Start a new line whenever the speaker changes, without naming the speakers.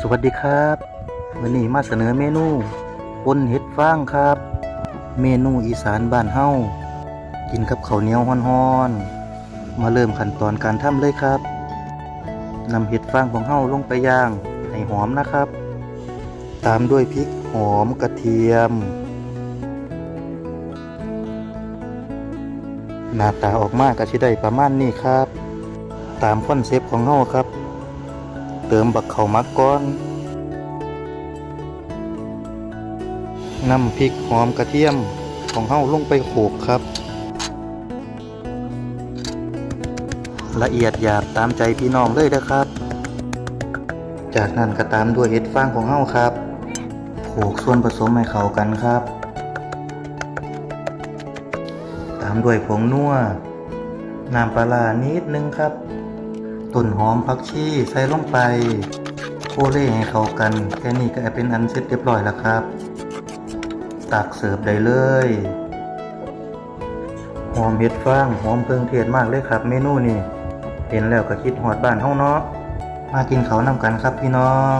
สวัสดีครับ วันนี้มาเสนอเมนูปนเห็ดฟางครับ เมนูอีสานบ้านเฮากินกับข้าวเหนียวฮ้อนๆมาเริ่มขั้นตอนการทำเลยครับนำเห็ดฟางของเฮาลงไปย่างให้หอมนะครับ ตามด้วยพริกหอมกระเทียม หน้าตาออกมาก็สิได้ประมาณนี้ครับ ตามคอนเซปต์ของเฮาครับ เติมบักเข้ามักก้อนนำพริกหอมกระเทียมของเฮาลงไปโขกครับ ละเอียดหยาบตามใจพี่น้องเลยนะครับ จากนั้นก็ตามด้วยเห็ดฟางของเฮาครับโขกส่วนผสมให้เข้ากันครับ ตามด้วยผงนัวน้ำปลาร้านิดนึงครับ ต้นหอมผักชีใส่ลงไป โคเล่ให้เข้ากัน แค่นี้ก็เป็นอันเสร็จเรียบร้อยแล้วครับ ตักเสิร์ฟได้เลยหอมเห็ดฟางหอมเครื่องเทศมากเลยครับ เมนูนี้เห็นแล้วก็คิดหอดบ้านเฮาเนาะมากินเขาวนำกันครับพี่น้อง